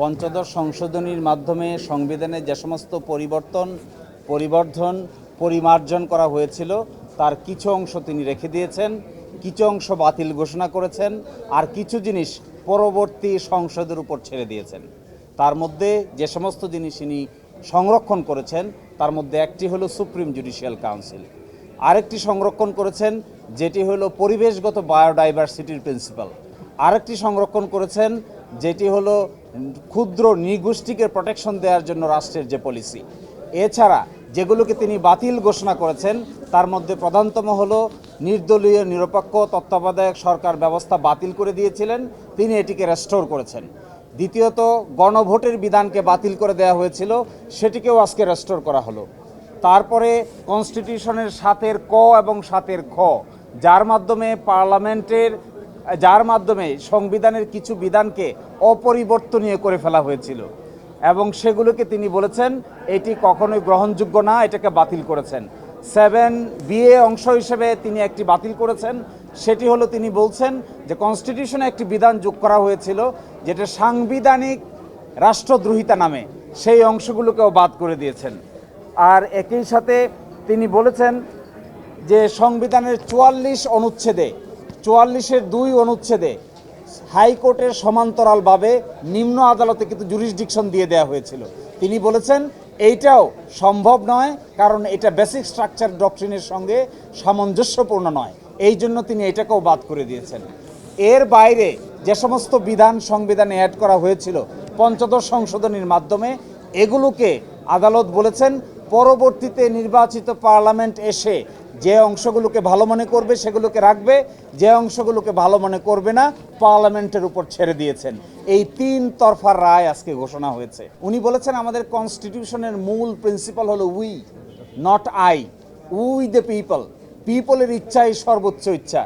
পঞ্চদশ সংশোধনীর মাধ্যমে সংবিধানে যে সমস্ত পরিবর্তন, পরিবর্ধন, পরিমার্জন করা হয়েছিল, তার কিছু অংশ তিনি রেখে দিয়েছেন, কিছু অংশ বাতিল ঘোষণা করেছেন, আর কিছু জিনিস পরবর্তী সংসদের উপর ছেড়ে দিয়েছেন। তার মধ্যে যে সমস্ত জিনিস তিনি সংরক্ষণ করেছেন, তার মধ্যে একটি হলো সুপ্রিম জুডিশিয়াল কাউন্সিল। আরেকটি সংরক্ষণ করেছেন, যেটি হলো পরিবেশগত বায়োডাইভার্সিটির প্রিন্সিপাল। আরেকটি সংরক্ষণ করেছেন যেটি হলো ক্ষুদ্র নৃগোষ্ঠীকে প্রোটেকশন দেওয়ার জন্য রাষ্ট্রের যে পলিসি এছাড়া যেগুলোকে তিনি বাতিল ঘোষণা করেছেন, তার মধ্যে প্রধানতম হলো নির্দলীয়, নিরপেক্ষ, তত্ত্বাবধায়ক সরকার ব্যবস্থা বাতিল করে দিয়েছিলেন, তিনি এটিকে রেস্টোর করেছেন। দ্বিতীয়ত, গণভোটের বিধানকে বাতিল করে দেওয়া হয়েছিল, সেটিকেও আজকে রেস্টোর করা হলো। তারপরে কনস্টিটিউশনের সাতের ক এবং সাতের খ, যার মাধ্যমে পার্লামেন্টের যার মাধ্যমে সংবিধানের কিছু বিধানকে অপরিবর্তনীয় করে ফেলা হয়েছিল। এবং সেগুলোকে তিনি বলেছেন, এটি কখনোই গ্রহণযোগ্য না, এটাকে বাতিল করেছেন। সেভেন বিএ অংশ হিসেবে তিনি একটি বাতিল করেছেন। সেটি হলো তিনি বলছেন যে, কনস্টিটিউশনে একটি বিধান যোগ করা হয়েছিল, যেটা সাংবিধানিক রাষ্ট্রদ্রোহিতা নামে। সেই অংশগুলোকেও বাদ করে দিয়েছেন। আর একই সাথে তিনি বলেছেন যে, সংবিধানের চুয়াল্লিশ অনুচ্ছেদে চুয়াল্লিশের দুই অনুচ্ছেদে হাইকোর্টের সমান্তরালভাবে নিম্ন আদালতে কিন্তু জুরিসডিকশন দিয়ে দেওয়া হয়েছিল। তিনি বলেছেন, এইটাও সম্ভব নয়, কারণ এটা বেসিক স্ট্রাকচার ডক্ট্রিনের সঙ্গে সামঞ্জস্যপূর্ণ নয়। এই জন্য তিনি এটাকেও বাদ করে দিয়েছেন। এর বাইরে যে সমস্ত বিধান সংবিধানে অ্যাড করা হয়েছিল, পঞ্চদশ সংশোধনীর মাধ্যমে, এগুলোকে আদালত বলেছেন পরবর্তীতে নির্বাচিত পার্লামেন্ট এসে যে অংশগুলোকে ভালো মনে করবে সেগুলোকে রাখবে, যে অংশগুলোকে ভালো মনে করবে না, পার্লামেন্টের উপর ছেড়ে দিয়েছেন। এই তিন তরফার রায় আজকে ঘোষণা হয়েছে। উনি বলেছেন, আমাদের কনস্টিটিউশনের মূল প্রিন্সিপাল হলো we not I we the people পিপলের ইচ্ছাই সর্বোচ্চ ইচ্ছা।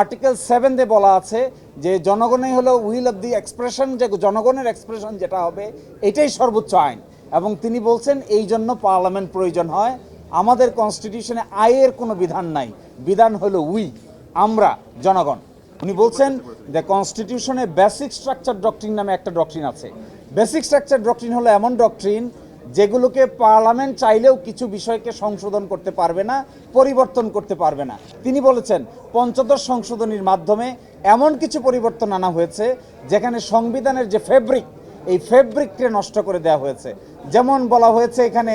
আর্টিকেল সেভেনে বলা আছে যে, জনগণই হলো উইল অফ দি এক্সপ্রেশন যে জনগণের এক্সপ্রেশন যেটা হবে, এটাই সর্বোচ্চ আইন। এবং তিনি বলছেন, এই জন্য পার্লামেন্ট প্রয়োজন হয়। আমাদের কনস্টিটিউশনে আয়ের কোনো বিধান নাই। বিধান হলো উই আমরা, জনগণ। উনি বলছেন যে কনস্টিটিউশনে বেসিক স্ট্রাকচার ডক্ট্রিন নামে একটা ডক্ট্রিন আছে। বেসিক স্ট্রাকচার ডক্ট্রিন হলো এমন ডক্ট্রিন যেগুলোকে পার্লামেন্ট চাইলেও কিছু বিষয়কে সংশোধন করতে পারবে না, পরিবর্তন করতে পারবে না। তিনি বলেছেন, পঞ্চদশ সংশোধনীর মাধ্যমে এমন কিছু পরিবর্তন আনা হয়েছে, যেখানে সংবিধানের যে ফেব্রিক এই ফেব্রিককে নষ্ট করে দেওয়া হয়েছে। যেমন বলা হয়েছে এখানে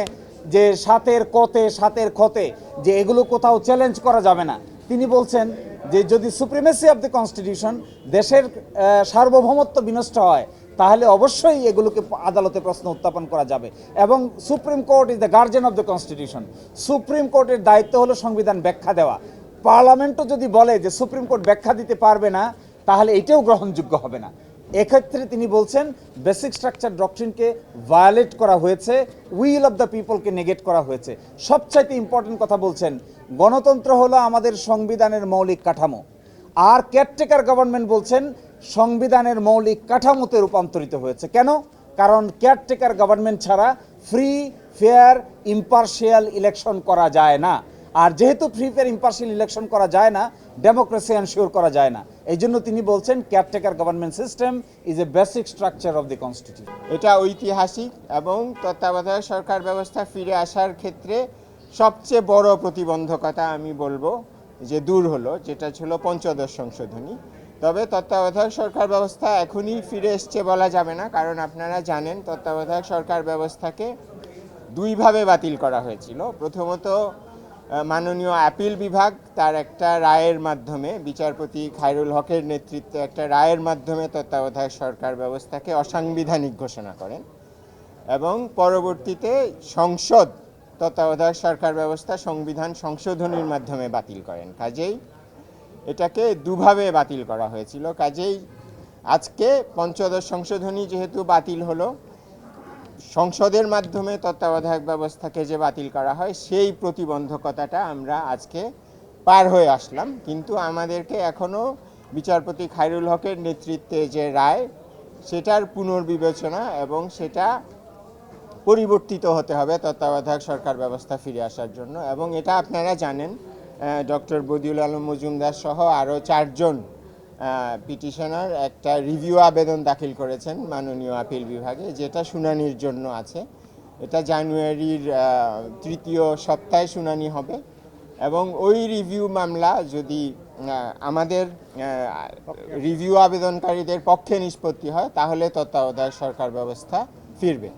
যে সাতের কতে, সাতের ক্ষতে, যে এগুলো কোথাও চ্যালেঞ্জ করা যাবে না। তিনি বলছেন যে যদি সুপ্রিমেসি অফ দ্য কনস্টিটিউশন দেশের সার্বভৌমত্ব বিনষ্ট হয়, তাহলে অবশ্যই এগুলোকে আদালতে প্রশ্ন উত্থাপন করা যাবে। এবং supreme court is the guardian of the constitution supreme কোর্টের দায়িত্ব হলো সংবিধান ব্যাখ্যা দেওয়া। পার্লামেন্টও যদি বলে যে সুপ্রিম কোর্ট ব্যাখ্যা দিতে পারবে না, তাহলে এটাও গ্রহণযোগ্য হবে না। এক্ষেত্রে তিনি বলছেন বেসিক স্ট্রাকচার ডক্ট্রিনকে ভায়োলেট করা হয়েছে উইল অফ দ্য পিপলকে নেগেট করা হয়েছে। সবচাইতে ইম্পর্টেন্ট কথা বলছেন, গণতন্ত্র হলো আমাদের সংবিধানের মৌলিক কাঠামো। আর কেয়ারটেকার গভর্নমেন্ট বলছেন, সংবিধানের মৌলিক কাঠামোতে রূপান্তরিত হয়েছে। কেন? কারণ কেয়ারটেকার গভর্নমেন্ট ছাড়া ফ্রি ফেয়ার ইম্পার্শিয়াল ইলেকশন করা যায় না। আর যেহেতু ফ্রি ফেয়ার ইম্পার্শিয়াল ইলেকশন করা যায় না ডেমোক্রেসি এনশিওর করা যায় না। এই জন্য তিনি বলছেন caretaker government system is a basic structure of the constitution এটা ঐতিহাসিক এবং তত্ত্বাবধায়ক সরকার ব্যবস্থা ফিরে আসার ক্ষেত্রে সবচেয়ে বড় প্রতিবন্ধকতা আমি বলব যে দূর হলো, যেটা ছিল পঞ্চদশ সংশোধনী। তবে তত্ত্বাবধায়ক সরকার ব্যবস্থা এখনই ফিরে এসছে বলা যাবে না, কারণ আপনারা জানেন তত্ত্বাবধায়ক সরকার ব্যবস্থাকে দুইভাবে বাতিল করা হয়েছিল। প্রথমত মাননীয় অ্যাপিল বিভাগ তার একটা রায়ের মাধ্যমে, বিচারপতি খায়রুল হকের নেতৃত্বে একটা রায়ের মাধ্যমে তত্ত্বাবধায়ক সরকার ব্যবস্থাকে অসাংবিধানিক ঘোষণা করেন এবং পরবর্তীতে সংসদ তত্ত্বাবধায়ক সরকার ব্যবস্থা সংবিধান সংশোধনীর মাধ্যমে বাতিল করেন। কাজেই এটাকে দুভাবে বাতিল করা হয়েছিল। কাজেই আজকে পঞ্চদশ সংশোধনী যেহেতু বাতিল হলো সংসদের মাধ্যমে তত্ত্বাবধায়ক ব্যবস্থাকে যে বাতিল করা হয়, সেই প্রতিবন্ধকতাটা আমরা আজকে পার হয়ে আসলাম। কিন্তু আমাদেরকে এখনও বিচারপতি খাইরুল হকের নেতৃত্বে যে রায়, সেটার পুনর্বিবেচনা এবং সেটা পরিবর্তিত হতে হবে তত্ত্বাবধায়ক সরকার ব্যবস্থা ফিরে আসার জন্য। এবং এটা আপনারা জানেন ডক্টর বদিউল আলম মজুমদার সহ আরও চারজন পিটিশনার একটা রিভিউ আবেদন দাখিল করেছেন মাননীয় আপিল বিভাগে, যেটা শুনানির জন্য আছে। এটা জানুয়ারির তৃতীয় সপ্তাহে শুনানি হবে এবং ওই রিভিউ মামলা যদি আমাদের রিভিউ আবেদনকারীদের পক্ষে নিষ্পত্তি হয়, তাহলে তত্ত্বাবধায়ক সরকার ব্যবস্থা ফিরবে।